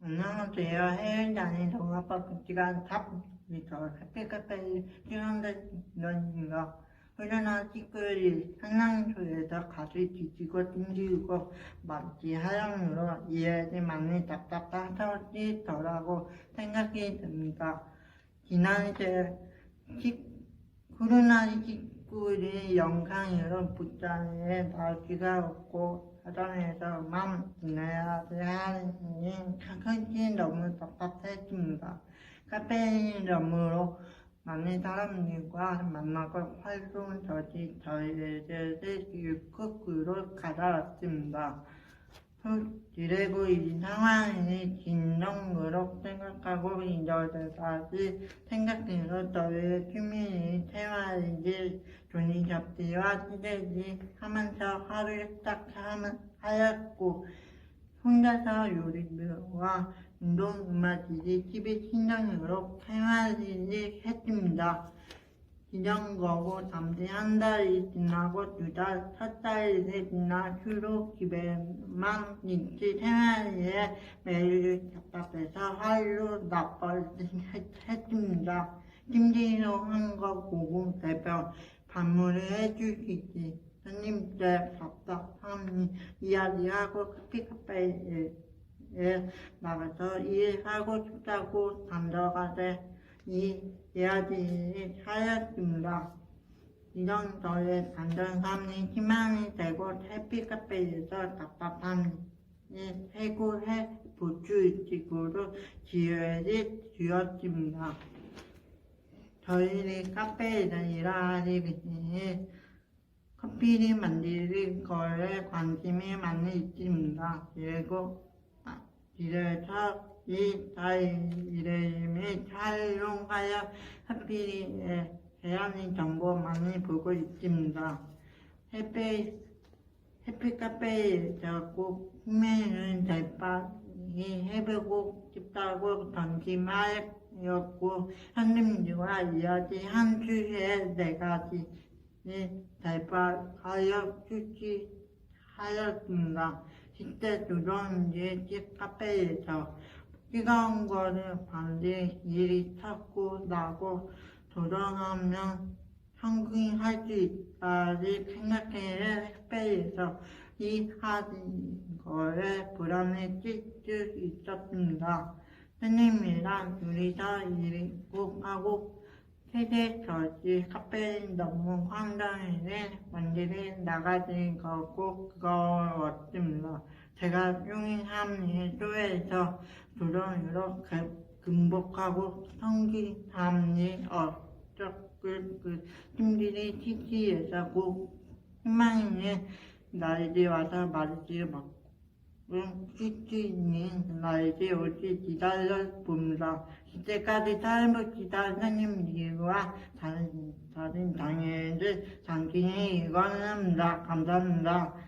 안녕하세요. 해외단위 동아빠 시간 탑부터 카페카페 중앙대전인가 훈련한 식구들이 상랑소에서 가수 뒤지고 등지고 맞지 하영으로 이해하지 많이 답답한 터지더라고 생각이 듭니다. 지난주에 식- 코로나 식구들이 영상으로 붙자에 날씨가 없고 화장해서만 지내야 하니 가끔씩 너무 답답했습니다. 카페인으로 많은 사람들과 만나고 활동 저지 저희들을 일극으로 가져왔습니다. 그리고 이 상황이 진정으로 생각하고 이제까지 생각해서 저희 주민이 생 존이 접시와 시대지 하면서 하루를 시작하였고 혼자서 요리와 운동 음악이지 TV 신청으로 생활이지 했습니다. 지정거고 잠시 한 달이 지나고 두 달, 첫 달이 지나 주로 집에만 있지 생활에 매일 답답해서 하루 나뻘 했습니다. 심지어 한거 보고 대표 반문을 해주시지. 스님들 답답함 이야기하고 커피카페에 나가서 일하고 싶다고 담당하되 이 이야기를 하였습니다. 이런 저의 단단함이 희망이 되고 해피카페에서 답답함이 해고해 보충식으로 기회를 주었습니다. 저희는 일하기 위해 커피를 만드는 것에 관심이 많이 있습니다. 그리고 아, 이래서 이 이름을 활용하여 커피에 대한 정보 많이 보고 있습니다. 해피 해피카페에서 꼭 구매는 대박 이 해보고 싶다고 던지말이었고 현님들과 이야기한 주에 네 가지 대박하여 출시하였습니다. 실제 들어온지 집 카페에서 뜨거운 거를 반드시 일이 찾고 나고 돌아가면 성공할 수 있다를 생각해 카페에서 이 하는 거에 불안을 찢을 수 있었습니다. 스님이랑 둘이서 일을 꼭 하고 세대 저지 카페인 너무 황당해 만들이 나가진 거고 그거였습니다. 제가 용인함이 쇼에서 두려움으로 극복하고 성기함이 어쩌고 그 힘들이 티티에서 꼭 희망이 날이 와서 말지 먹고 티티는 날이 오지 기다려 봅니다. 이때까지 삶을 기다리는 이유와 다른, 다른 장애를 장기히 이거는 감사합니다.